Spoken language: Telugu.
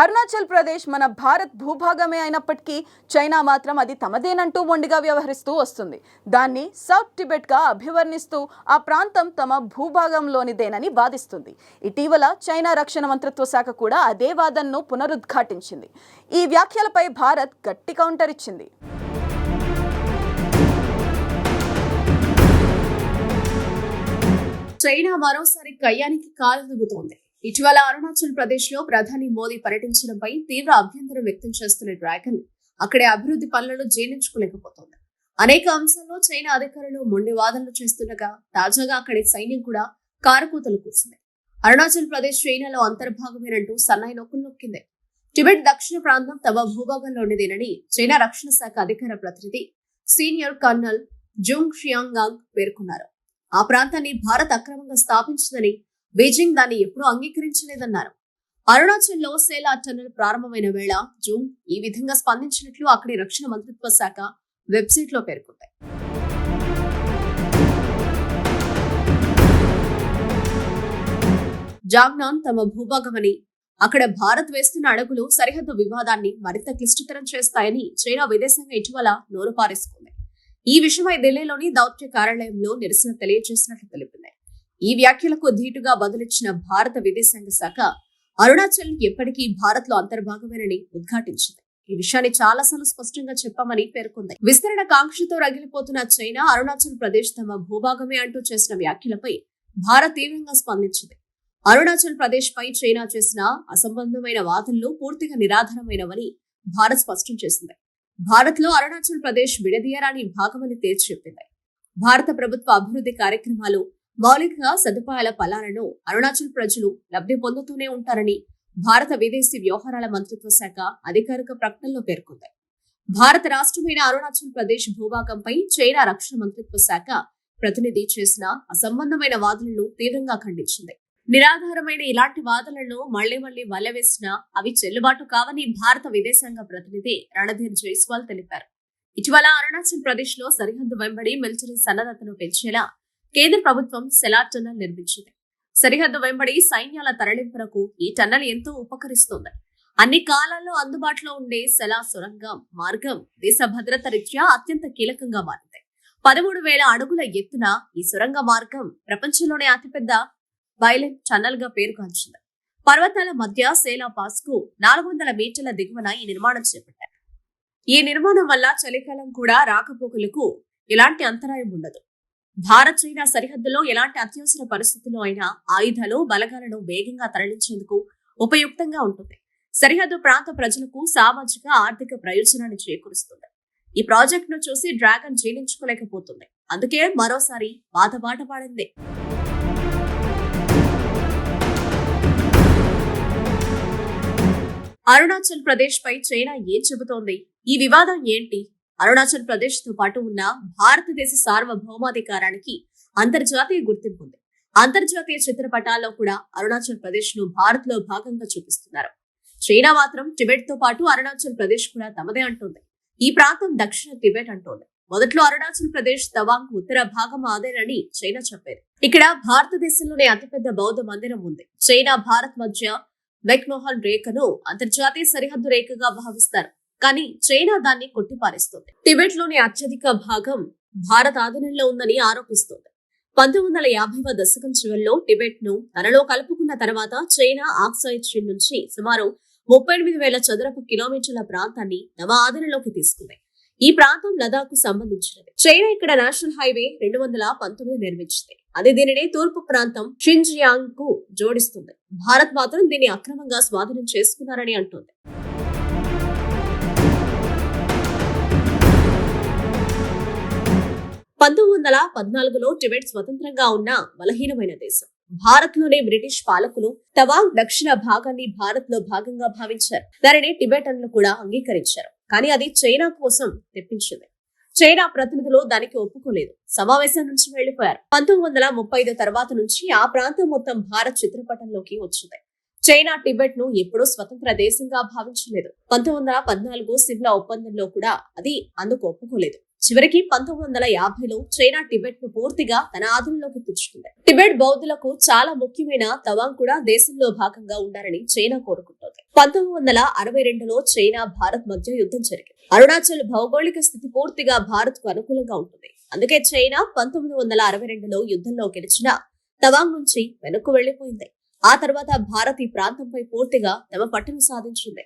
అరుణాచల్ ప్రదేశ్ మన భారత్ భూభాగమే అయినప్పటికీ చైనా మాత్రం అది తమదేనంటూ మొండిగా వ్యవహరిస్తూ వస్తుంది. దాన్ని సౌత్ టిబెట్గా అభివర్ణిస్తూ ఆ ప్రాంతం తమ భూభాగంలోనిదేనని వాదిస్తుంది. ఇటీవల చైనా రక్షణ మంత్రిత్వ శాఖ కూడా అదే వాదనను పునరుద్ఘాటించింది. ఈ వ్యాఖ్యలపై భారత్ గట్టి కౌంటర్ ఇచ్చింది. చైనా మరోసారి కయ్యానికి కాలు దిగుతోంది ఇటీవల అరుణాచల్ ప్రదేశ్లో ప్రధాని మోదీ పర్యటించడంపై తీవ్ర అభ్యంతరం వ్యక్తం చేస్తున్న డ్రాగన్ అక్కడి అభివృద్ధి పనులను జీర్ణించుకోలేకపోతోంది. అనేక అంశాల్లో చైనా అధికారులు మొండి వాదనలు చేస్తుండగా తాజాగా అక్కడి సైన్యం కూడా కారుకూతలు కూర్చుంది అరుణాచల్ ప్రదేశ్ చైనాలో అంతర్భాగమేనంటూ సన్నాయి నొక్కులు నొక్కింది. టిబెట్ దక్షిణ ప్రాంతం తమ భూభాగంలోనిదేనని చైనా రక్షణ శాఖ అధికార ప్రతినిధి సీనియర్ కర్నల్ జుంగ్ షియాంగాంగ్ పేర్కొన్నారు. ఆ ప్రాంతాన్ని భారత్ అక్రమంగా స్థాపించిందని బీజింగ్ దాన్ని ఎప్పుడూ అంగీకరించలేదన్నారు. అరుణాచల్లో సేలా టన్నెల్ ప్రారంభమైన వేళ జూన్ ఈ విధంగా స్పందించినట్లు అక్కడి రక్షణ మంత్రిత్వ శాఖ వెబ్సైట్లో పేర్కొంది. జాగ్నాన్ తమ భూభాగమని అక్కడ భారత్ వేస్తున్న అడుగులు సరిహద్దు వివాదాన్ని మరింత క్లిష్టతరం చేస్తాయని చైనా విదేశాంగ ఇటీవల నోరు పారేసుకుంది ఈ విషయమై ఢిల్లీలోని దౌత్య కార్యాలయంలో నిరసన తెలియజేసినట్లు తెలిపింది. ఈ వ్యాఖ్యలకు ధీటుగా బదులిచ్చిన భారత విదేశాంగ శాఖ అరుణాచల్ ఎప్పటికీ భారత్లో అంతర్భాగమేనని ఉద్ఘాటించింది. ఈ విషయాన్ని చాలాసార్లు స్పష్టంగా చెప్పామని పేర్కొంది. విస్తరణ కాంక్షతో రగిలిపోతున్న చైనా అరుణాచల్ ప్రదేశ్ తమ భూభాగమే అంటూ చేసిన వ్యాఖ్యలపై భారత్ తీవ్రంగా స్పందించింది. అరుణాచల్ ప్రదేశ్ పై చైనా చేసిన అసంబంధమైన వాదనలు పూర్తిగా నిరాధారమైనవని భారత్ స్పష్టం చేసింది. భారత్లో అరుణాచల్ ప్రదేశ్ విడదీయరాని భాగమని తేల్చి చెప్పింది. భారత ప్రభుత్వ అభివృద్ధి కార్యక్రమాలు మౌలిక సదుపాయాల ఫలాలను అరుణాచల్ ప్రజలు లబ్ధి పొందుతూనే ఉంటారని భారత విదేశీ వ్యవహారాల మంత్రిత్వ శాఖ అధికారిక ప్రకటనలో పేర్కొంది. భారత రాష్ట్రమైన అరుణాచల్ ప్రదేశ్ భూభాగంపై చైనా రక్షణ మంత్రిత్వ శాఖ ప్రతినిధి చేసిన అసంబంధమైన వాదనలను తీవ్రంగా ఖండించింది. నిరాధారమైన ఇలాంటి వాదనలను మళ్ళీ మళ్ళీ వల్లవేసినా అవి చెల్లుబాటు కావని భారత విదేశాంగ ప్రతినిధి రణధీర్ జైస్వాల్ తెలిపారు. ఇటీవల అరుణాచల్ ప్రదేశ్లో సరిహద్దు వెంబడి మిలిటరీ సన్నద్ధతను పెంచేలా కేంద్ర ప్రభుత్వం సెలార్ టన్నల్ నిర్మించింది. సరిహద్దు వెంబడి సైన్యాల తరలింపునకు ఈ టన్నల్ ఎంతో ఉపకరిస్తోంది. అన్ని కాలాల్లో అందుబాటులో ఉండే సెలా సొరంగం మార్గం దేశ భద్రత రీత్యా అత్యంత కీలకంగా మారింది. పదమూడు వేల అడుగుల ఎత్తున ఈ సొరంగ మార్గం ప్రపంచంలోనే అతిపెద్ద వైలెంట్ టన్నల్గా పేరుగాంచింది. పర్వతాల మధ్య సేలా పాస్కు నాలుగు వందల మీటర్ల దిగువన ఈ నిర్మాణం చేపట్టారు. ఈ నిర్మాణం వల్ల చలికాలం కూడా రాకపోకలకు ఎలాంటి అంతరాయం ఉండదు. భారత్ చైనా సరిహద్దులో ఎలాంటి అత్యవసర పరిస్థితుల్లో అయినా ఆయుధాలు బలగాలను వేగంగా తరలించేందుకు ఉపయుక్తంగా ఉంటుంది. సరిహద్దు ప్రాంత ప్రజలకు సామాజిక ఆర్థిక ప్రయోజనాన్ని చేకూరుస్తుంది. ఈ ప్రాజెక్టును చూసి డ్రాగన్ జీర్ణించుకోలేకపోతుంది. అందుకే మరోసారి బాధబాట పాడింది. అరుణాచల్ ప్రదేశ్ పై చైనా ఏం చెబుతోంది? ఈ వివాదం ఏంటి? అరుణాచల్ ప్రదేశ్తో పాటు ఉన్న భారతదేశ సార్వభౌమాధికారానికి అంతర్జాతీయ గుర్తింపు ఉంది. అంతర్జాతీయ చిత్రపటాల్లో కూడా అరుణాచల్ ప్రదేశ్ను భారత్లో భాగంగా చూపిస్తున్నారు. చైనా మాత్రం టిబెట్తో పాటు అరుణాచల్ ప్రదేశ్ కూడా తమదే అంటోంది. ఈ ప్రాంతం దక్షిణ టిబెట్ అంటోంది. మొదట్లో అరుణాచల్ ప్రదేశ్ తవాంగ్ ఉత్తర భాగం అదేనని చైనా చెప్పేది. ఇక్కడ భారతదేశంలోనే అతిపెద్ద బౌద్ధ మందిరం ఉంది. చైనా భారత్ మధ్య మెక్మోహన్ రేఖను అంతర్జాతీయ సరిహద్దు రేఖగా భావిస్తారు. కానీ చైనా దాన్ని కొట్టిపారేస్తుంది. టిబెట్లోని అత్యధిక భాగం భారత ఆధీనంలో ఉందని ఆరోపిస్తోంది. పంతొమ్మిది వందల యాభైవ దశకం చివరిలో టిబెట్ను తనలో కలుపుకున్న తర్వాత చైనా ఆక్సైడ్ చీన్ నుంచి సుమారు ముప్పై ఎనిమిది వేల చదరపు కిలోమీటర్ల ప్రాంతాన్ని తమ ఆధీనంలోకి తీసుకుంది. ఈ ప్రాంతం లదాఖ్కు సంబంధించినది. చైనా ఇక్కడ నేషనల్ హైవే రెండు వందల పంతొమ్మిది నిర్మించింది. అది దీనిని తూర్పు ప్రాంతం షింజియాంగ్కు జోడిస్తుంది. భారత్ మాత్రం దీన్ని అక్రమంగా స్వాధీనం చేసుకున్నారని అంటోంది. పంతొమ్మిది వందల పద్నాలుగులో టిబెట్ స్వతంత్రంగా ఉన్న బలహీనమైన దేశం. భారత్లోనే బ్రిటిష్ పాలకులు తవాంగ్ దక్షిణ భాగాన్ని భారత్లో భాగంగా భావించారు. దానిని టిబెటన్లు కూడా అంగీకరించారు. కానీ అది చైనా కోసం తెప్పించింది. చైనా ప్రతినిధులు దానికి ఒప్పుకోలేదు. సమావేశం నుంచి వెళ్ళిపోయారు పంతొమ్మిది వందల ముప్పై ఐదు తర్వాత నుంచి ఆ ప్రాంతం మొత్తం భారత్ చిత్రపటంలోకి వచ్చింది. చైనా టిబెట్ను ఎప్పుడూ స్వతంత్ర దేశంగా భావించలేదు. పంతొమ్మిది వందల పద్నాలుగు సిమ్లా ఒప్పందంలో కూడా అది అందుకు ఒప్పుకోలేదు. చివరికి పంతొమ్మిది వందల యాభైలో చైనా టిబెట్ను పూర్తిగా తన ఆధీనంలోకి తెచ్చుకుంది. టిబెట్ బౌద్ధులకు చాలా ముఖ్యమైన తవాంగ్ కూడా దేశంలో భాగంగా ఉండాలని చైనా కోరుకుంటోంది. పంతొమ్మిది వందల అరవై రెండులో చైనా భారత్ మధ్య యుద్ధం జరిగింది. అరుణాచల్ భౌగోళిక స్థితి పూర్తిగా భారత్కు అనుకూలంగా ఉంటుంది. అందుకే చైనా పంతొమ్మిది వందల అరవై రెండులో యుద్ధంలో గెలిచిన తవాంగ్ నుంచి వెనక్కు వెళ్ళిపోయింది ఆ తర్వాత భారత్ ఈ ప్రాంతంపై పూర్తిగా తమ పట్టును సాధించింది.